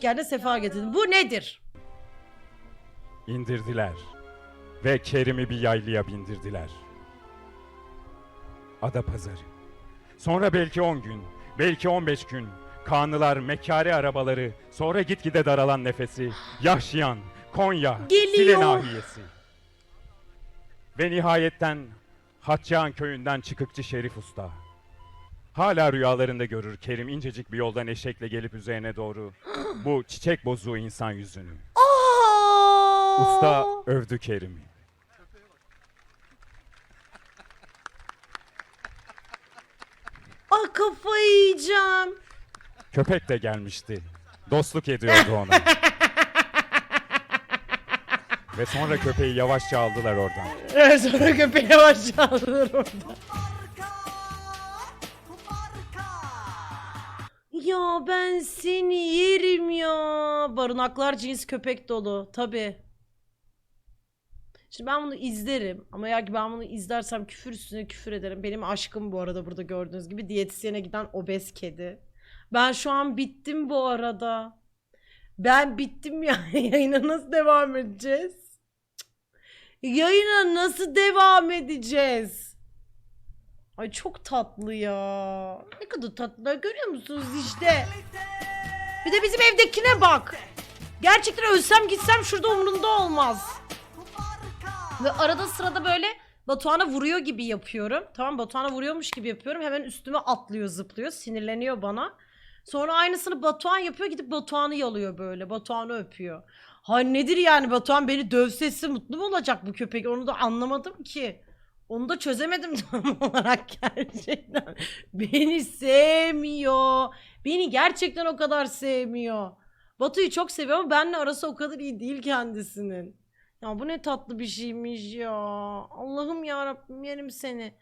geldin sefa getirdin. Bu nedir? indirdiler ve Kerim'i bir yaylıya bindirdiler. Ada pazarı. Sonra belki 10 gün, belki 15 gün kanlılar, mekkare arabaları, sonra gitgide daralan nefesi, Yahşiyan, Konya, Geliyor. Sile nahiyesi. Ve nihayetten Hatçağan köyünden çıkıkçı Şerif Usta. Hala rüyalarında görür Kerim incecik bir yoldan eşekle gelip üzerine doğru bu çiçek bozuğu insan yüzünü. Aa! Usta övdü Kerim'i. Ah kafayı yiyeceğim. Köpek de gelmişti. Dostluk ediyordu ona. Ve sonra köpeği yavaşça aldılar oradan. Evet sonra köpeğe başladılar orada. Ya ben seni yerim ya. Barınaklar cins köpek dolu. Tabi. Şimdi ben bunu izlerim ama ya ki ben bunu izlersem küfür üstüne küfür ederim. Benim aşkım bu arada burada gördüğünüz gibi diyetisyene giden obez kedi. Ben şu an bittim bu arada. Ben bittim ya. Yayına nasıl devam edeceğiz? Yayına nasıl devam edeceğiz? Ay çok tatlı ya. Ne kadar tatlılar görüyor musunuz işte. Bir de bizim evdekine bak. Gerçekten ölsem gitsem şurada umurunda olmaz. Ve arada sırada böyle Batuhan'a vuruyor gibi yapıyorum. Tamam Batuhan'a vuruyormuş gibi yapıyorum. Hemen üstüme atlıyor zıplıyor. Sinirleniyor bana. Sonra aynısını Batuhan yapıyor. Gidip Batuhan'ı yalıyor böyle. Batuhan'ı öpüyor. Ha nedir yani Batuhan beni dövsesi mutlu mu olacak bu köpek? Onu da anlamadım ki. Onu da çözemedim tam olarak gerçekten. Beni sevmiyor. Beni gerçekten o kadar sevmiyor. Batu'yu çok seviyor ama benimle arası o kadar iyi değil kendisinin. Ya bu ne tatlı bir şeymiş ya. Allah'ım ya Rabbim yerim seni.